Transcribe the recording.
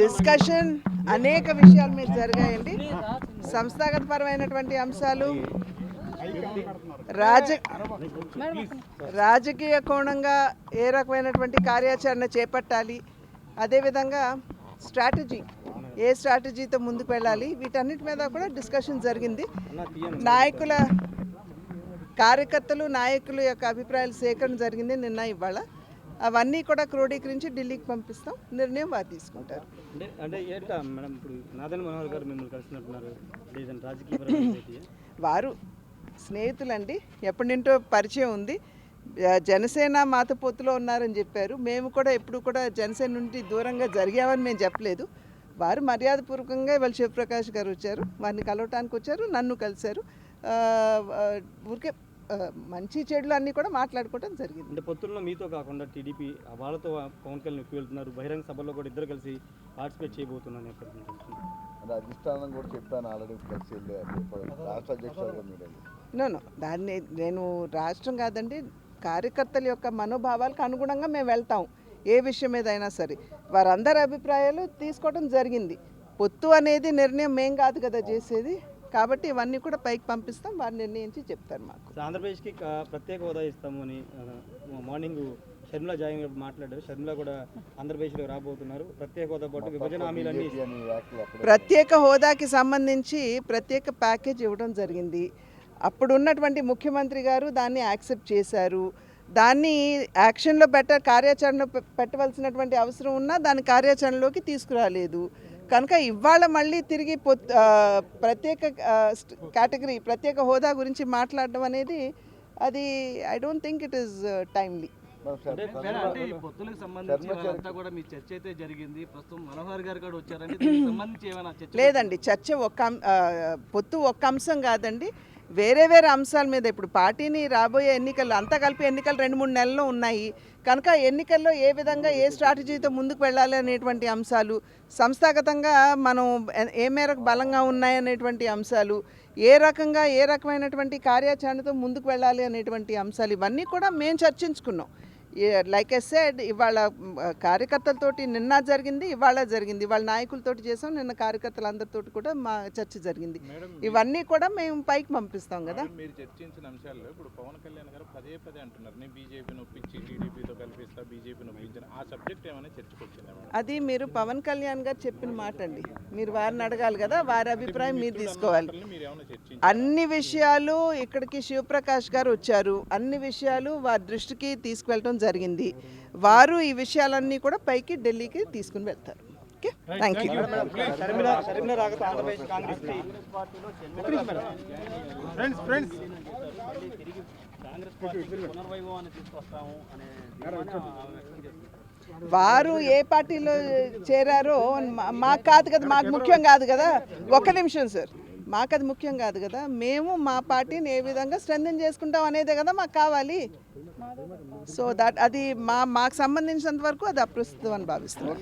Discussion అనేక విషయాల మీద జరిగాయండి. సంస్థాగతపరమైనటువంటి అంశాలు రాజ రాజకీయ కోణంగా ఏ రకమైనటువంటి కార్యాచరణ చేపట్టాలి అదేవిధంగా స్ట్రాటజీ ఏ స్ట్రాటజీతో ముందుకు వెళ్ళాలి వీటన్నిటి మీద కూడా డిస్కషన్ జరిగింది. నాయకుల కార్యకర్తలు నాయకుల యొక్క అభిప్రాయాలు సేకరణ జరిగింది నిన్న ఇవాళ. అవన్నీ కూడా క్రోడీకరించి ఢిల్లీకి పంపిస్తాం. నిర్ణయం వారు తీసుకుంటారు. అంటే అంటే ఏంటా మేడం ఇప్పుడు నాదన్ మనోహర్ గారు మిమ్మల్ని కలిసినట్టున్నారు. రీజన్ రాజకీయ పరమైన భేటీయా? వారు స్నేహితులండి. ఎప్పటి నుంటో పరిచయం ఉంది. జనసేన మాత పొత్తులో ఉన్నారని చెప్పారు. మేము కూడా ఎప్పుడు కూడా జనసేన నుండి దూరంగా జరిగామని మేము చెప్పలేదు. వారు మర్యాదపూర్వకంగా ఇవాళ శివప్రకాష్ గారు వచ్చారు. వారిని కలవటానికి వచ్చారు. నన్ను కలిశారు. ఊరికే మంచి చెడులు అన్నీ కూడా మాట్లాడుకోవడం జరిగింది. అంటే పొత్తుల్లో మీతో కాకుండా టీడీపీ వాళ్ళతో పవన్ కళ్యాణ్ ఎక్కువ వెళ్తున్నారు. బహిరంగ సభల్లో కూడా ఇద్దరు కలిసి పార్టిసిపేట్ చేయబోతున్నాను అది అధిష్టానం కూడా చెప్పాను ఆల్రెడీ కలిసి రాష్ట్ర అధ్యక్షులుగా మీరు నో నో దాన్ని నేను రాష్ట్రం కాదండి కార్యకర్తల యొక్క మనోభావాలకు అనుగుణంగా మేము వెళ్తాం ఏ విషయం మీద అయినా సరే. వారందరి అభిప్రాయాలు తీసుకోవడం జరిగింది. పొత్తు అనేది నిర్ణయం మేం కాదు కదా చేసేది. కాబట్టి ఇవన్నీ కూడా పైకి పంపిస్తాం వారు నిర్ణయించి చెప్తారు మాకు. ఆంధ్రప్రదేశ్కి ప్రత్యేక హోదా ఇస్తాము అని మార్నింగ్ షర్మిల జాయిన్ మాట్లాడారు. షర్మిల కూడా ఆంధ్రప్రదేశ్లో రాబోతున్నారు. ప్రత్యేక హోదా పాటు విభజన హామీలన్నీ ప్రత్యేక హోదాకి సంబంధించి ప్రత్యేక ప్యాకేజ్ ఇవ్వడం జరిగింది. అప్పుడు ఉన్నటువంటి ముఖ్యమంత్రి గారు దాన్ని యాక్సెప్ట్ చేశారు. దాన్ని యాక్షన్లో పెట్ట కార్యాచరణ పెట్టవలసినటువంటి అవసరం ఉన్నా దాని కార్యాచరణలోకి తీసుకురాలేదు. కనుక ఇవాళ మళ్ళీ తిరిగి ప్రత్యేక కేటగిరీ ప్రత్యేక హోదా గురించి మాట్లాడడం అనేది అది I don't think it is timely మనం శర్- మేడం, అంటే ఈ పొత్తులకు సంబంధించి వాళ్ళంతా కూడా మీ చర్చ అయితే జరిగింది. ప్రస్తుతం మనోహర్ గారు కూడా వచ్చారంటే దీనికి సంబంధించి ఏమైనా చర్చ లేదండి చర్చ ఒక్క పొత్తు ఒక్క అంశం కాదండి. వేరే వేరే అంశాల మీద ఇప్పుడు పార్టీని రాబోయే ఎన్నికలు అంతా కలిపి ఎన్నికలు రెండు మూడు నెలల్లో ఉన్నాయి. కనుక ఎన్నికల్లో ఏ విధంగా ఏ స్ట్రాటజీతో ముందుకు వెళ్ళాలి అనేటువంటి అంశాలు సంస్థాగతంగా మనం ఏ మేరకు బలంగా ఉన్నాయనేటువంటి అంశాలు ఏ రకంగా ఏ రకమైనటువంటి కార్యాచరణతో ముందుకు వెళ్ళాలి అనేటువంటి అంశాలు ఇవన్నీ కూడా మేము చర్చించుకున్నాం. లైక్ ఎ సెడ్ ఇవాళ కార్యకర్తలతోటి నిన్న జరిగింది ఇవాళ జరిగింది. ఇవాళ నాయకులతోటి చేసాం నిన్న కార్యకర్తలందరితోటి కూడా మా చర్చ జరిగింది. ఇవన్నీ కూడా మేము పైకి పంపిస్తాం కదా. మీరు చర్చించిన అంశాల్లో ఇప్పుడు పవన్ కళ్యాణ్ గారు పదే పదే అంటున్నారు. నేను బీజేపీని ఒప్పించి టీడీపీతో కల్పిస్తా బీజేపీని ఒప్పించాను ఆ సబ్జెక్ట్ ఏమైనా చర్చకొచ్చిందా అది మీరు పవన్ కళ్యాణ్ గారు చెప్పిన మాట అండి. మీరు వారిని అడగాలి కదా వారి అభిప్రాయం మీరు తీసుకోవాలి. అన్ని విషయాలు ఇక్కడికి శివప్రకాష్ గారు వచ్చారు. అన్ని విషయాలు వారి దృష్టికి తీసుకువెళ్ళటం జరిగింది. వారు ఈ విషయాలన్నీ కూడా పైకి ఢిల్లీకి తీసుకుని వెళ్తారు. ఓకే? Thank you. వారు ఏ పార్టీలో చేరారో మా- మాకు కాదు కదా మాకు ముఖ్యం కాదు కదా. ఒక్క నిమిషం సార్. మాకు అది ముఖ్యం కాదు కదా. మేము మా పార్టీని ఏ విధంగా స్ట్రెంథన్ చేసుకుంటాం అనేదే కదా మాకు కావాలి. సో దట్ అది మా మాకు సంబంధించినంత వరకు అది అప్రస్తుతం అని భావిస్తున్నాం.